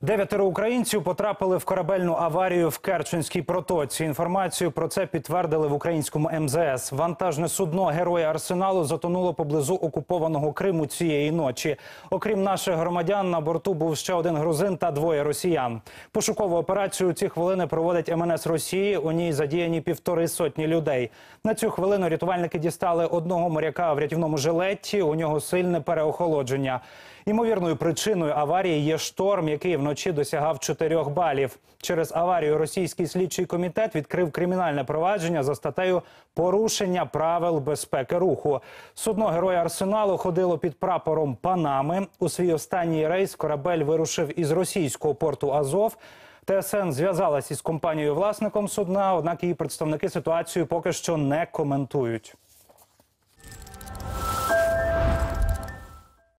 Дев'ятеро українців потрапили в корабельну аварію в Керченській протоці. Інформацію про це підтвердили в українському МЗС. Вантажне судно Героя Арсеналу затонуло поблизу окупованого Криму цієї ночі. Окрім наших громадян, на борту був ще один грузин та двоє росіян. Пошукову операцію у ці хвилини проводить МНС Росії. У ній задіяні півтори сотні людей. На цю хвилину рятувальники дістали одного моряка в рятівному жилеті. У нього сильне переохолодження. Ймовірною причиною аварії є шторм, який вночі досягав 4 балів. Через аварію російський слідчий комітет відкрив кримінальне провадження за статтею порушення правил безпеки руху. Судно героя арсеналу ходило під прапором Панами. У свій останній рейс корабель вирушив із російського порту Азов. ТСН зв'язалась із компанією власником судна однак її представники ситуацію поки що не коментують.